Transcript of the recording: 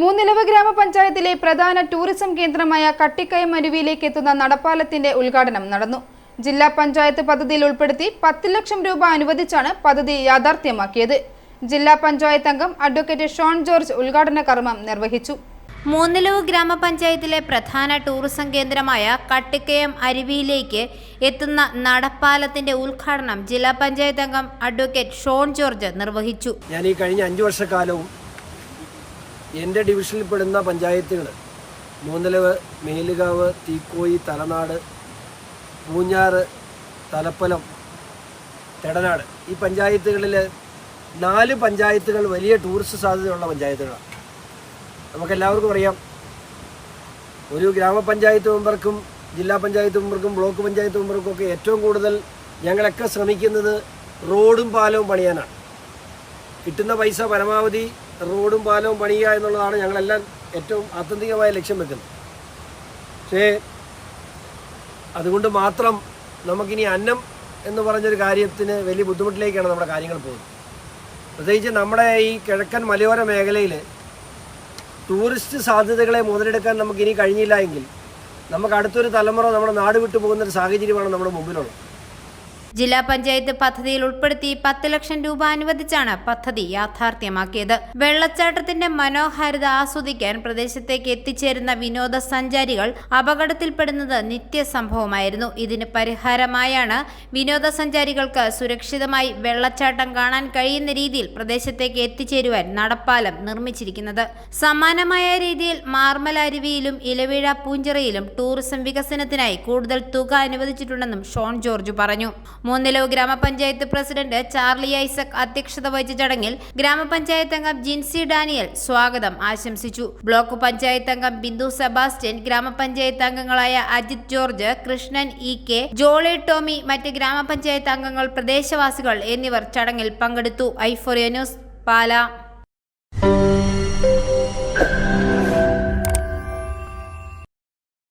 മൂന്നിലവ് ഗ്രാമപഞ്ചായത്തിലെ പ്രധാന ടൂറിസം കേന്ദ്രമായ കട്ടിക്കയം അരുവിയിലേക്ക് എത്തുന്ന നടപ്പാലത്തിന്റെ ഉദ്ഘാടനം നടന്നു. ജില്ലാ പഞ്ചായത്ത് പദ്ധതിയിൽ ഉൾപ്പെടുത്തി പത്ത് ലക്ഷം രൂപ അനുവദിച്ചാണ് പദ്ധതി യാഥാർത്ഥ്യമാക്കിയത്. ജില്ലാ പഞ്ചായത്ത് അംഗം അഡ്വക്കേറ്റ് ഷോൺ ജോർജ് ഉദ്ഘാടന കർമ്മം നിർവഹിച്ചു. മൂന്നിലവ് ഗ്രാമപഞ്ചായത്തിലെ പ്രധാന ടൂറിസം കേന്ദ്രമായ കട്ടിക്കയം അരുവിയിലേക്ക് എത്തുന്ന നടപ്പാലത്തിന്റെ ഉദ്ഘാടനം ജില്ലാ പഞ്ചായത്ത് അംഗം അഡ്വക്കേറ്റ് ഷോൺ ജോർജ് നിർവഹിച്ചു. ഞാൻ ഈ കഴിഞ്ഞ അഞ്ചു വർഷക്കാലവും എന്റെ ഡിവിഷനിൽ പെടുന്ന പഞ്ചായത്തുകൾ മൂന്നലവ് മേലുകാവ് തീക്കോയി തലനാട് പൂഞ്ഞാറ് തലപ്പലം തെടനാട്. ഈ പഞ്ചായത്തുകളിൽ നാല് പഞ്ചായത്തുകൾ വലിയ ടൂറിസ്റ്റ് സാധ്യതയുള്ള പഞ്ചായത്തുകളാണ്. നമുക്കെല്ലാവർക്കും അറിയാം ഒരു ഗ്രാമപഞ്ചായത്ത് മെമ്പർക്കും ജില്ലാ പഞ്ചായത്ത് മെമ്പർക്കും ബ്ലോക്ക് പഞ്ചായത്ത് മെമ്പർക്കും ഒക്കെ ഏറ്റവും കൂടുതൽ ഞങ്ങളൊക്കെ ശ്രമിക്കുന്നത് റോഡും പാലവും പണിയാനാണ്. കിട്ടുന്ന പൈസ പരമാവധി റോഡും പാലവും പണിയുക എന്നുള്ളതാണ് ഞങ്ങളെല്ലാം ഏറ്റവും ആത്യന്തികമായ ലക്ഷ്യം വെക്കുന്നത്. പക്ഷേ അതുകൊണ്ട് മാത്രം നമുക്കിനി അന്നം എന്ന് പറഞ്ഞൊരു കാര്യത്തിന് വലിയ ബുദ്ധിമുട്ടിലേക്കാണ് നമ്മുടെ കാര്യങ്ങൾ പോകുന്നത്. പ്രത്യേകിച്ച് നമ്മുടെ ഈ കിഴക്കൻ മലയോര മേഖലയിൽ ടൂറിസ്റ്റ് സാധ്യതകളെ മുതലെടുക്കാൻ നമുക്കിനി കഴിഞ്ഞില്ല എങ്കിൽ നമുക്ക് അടുത്തൊരു തലമുറ നമ്മുടെ നാട് വിട്ടു പോകുന്നൊരു സാഹചര്യമാണ് നമ്മുടെ മുമ്പിലുള്ളത്. ജില്ലാ പഞ്ചായത്ത് പദ്ധതിയിൽ ഉൾപ്പെടുത്തി പത്ത് ലക്ഷം രൂപ അനുവദിച്ചാണ് പദ്ധതി യാഥാർത്ഥ്യമാക്കിയത്. വെള്ളച്ചാട്ടത്തിന്റെ മനോഹാരിത ആസ്വദിക്കാൻ പ്രദേശത്തേക്ക് എത്തിച്ചേരുന്ന വിനോദസഞ്ചാരികൾ അപകടത്തിൽപ്പെടുന്നത് നിത്യസംഭവമായിരുന്നു. ഇതിന് പരിഹാരമായാണ് വിനോദസഞ്ചാരികൾക്ക് സുരക്ഷിതമായി വെള്ളച്ചാട്ടം കാണാൻ കഴിയുന്ന രീതിയിൽ പ്രദേശത്തേക്ക് എത്തിച്ചേരുവാൻ നടപ്പാലം നിർമ്മിച്ചിരിക്കുന്നത്. സമാനമായ രീതിയിൽ മാർമലരുവിയിലും ഇലവീഴ പൂഞ്ചിറയിലും ടൂറിസം വികസനത്തിനായി കൂടുതൽ തുക അനുവദിച്ചിട്ടുണ്ടെന്നും ഷോൺ ജോർജ് പറഞ്ഞു. മൂന്നിലവ് ഗ്രാമപഞ്ചായത്ത് പ്രസിഡന്റ് ചാർലി ഐസക് അധ്യക്ഷത വഹിച്ച ചടങ്ങിൽ ഗ്രാമപഞ്ചായത്ത് അംഗം ജിൻസി ഡാനിയൽ സ്വാഗതം ആശംസിച്ചു. ബ്ലോക്ക് പഞ്ചായത്ത് അംഗം ബിന്ദു സെബാസ്റ്റ്യൻ ഗ്രാമപഞ്ചായത്ത് അംഗങ്ങളായ Ajith George Krishnan E K Jolly Tomy മറ്റ് ഗ്രാമപഞ്ചായത്ത് അംഗങ്ങൾ പ്രദേശവാസികൾ എന്നിവർ ചടങ്ങിൽ പങ്കെടുത്തു. ഐഫോറിയ ന്യൂസ് പാല.